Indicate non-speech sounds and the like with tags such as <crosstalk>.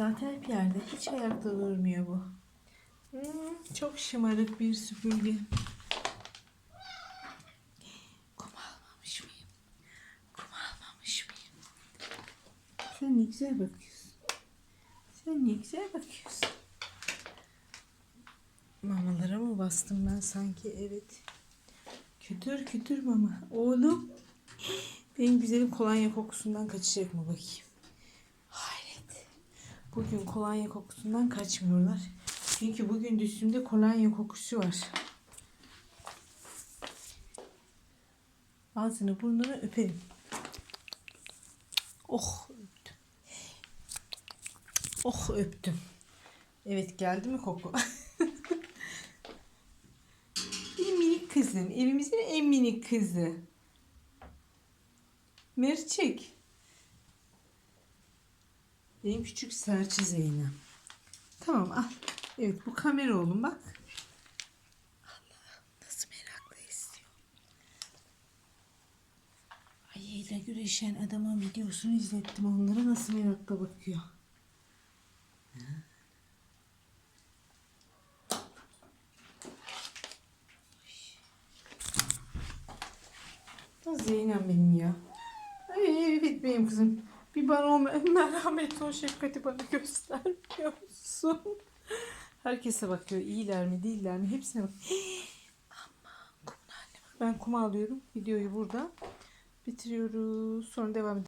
Zaten hep yerde. Hiç ayakta durmuyor bu. Hmm, çok şımarık bir süpürge. Kum almamış mıyım? Kum almamış mıyım? Sen ne güzel bakıyorsun. Sen ne güzel bakıyorsun. Mamalara mı bastım ben sanki? Evet. Kütür kütür mama. Oğlum. Benim güzelim kolonya kokusundan kaçacak mı bakayım. Bugün kolonya kokusundan kaçmıyorlar. Çünkü bugün üstümde kolonya kokusu var. Ağzını burnunu öperim. Oh öptüm. Oh öptüm. Evet geldi mi koku? <laughs> Benim minik kızım. Evimizin en minik kızı. Merçik. Benim küçük serçe Zeynep. Tamam al. Evet bu kamera oğlum bak. Allah'ım nasıl merakla istiyor. Ayıyla güreşen adamın videosunu izlettim. Onlara nasıl merakla bakıyor. Da Zeynep benim ya. Ay evet benim kızım. Bir bana o me- merhameti o şefkati bana göstermiyor musun? Herkese bakıyor. iyiler mi değiller mi hepsine bak. <gasps> Ben kuma alıyorum. Videoyu burada bitiriyoruz. Sonra devam edelim.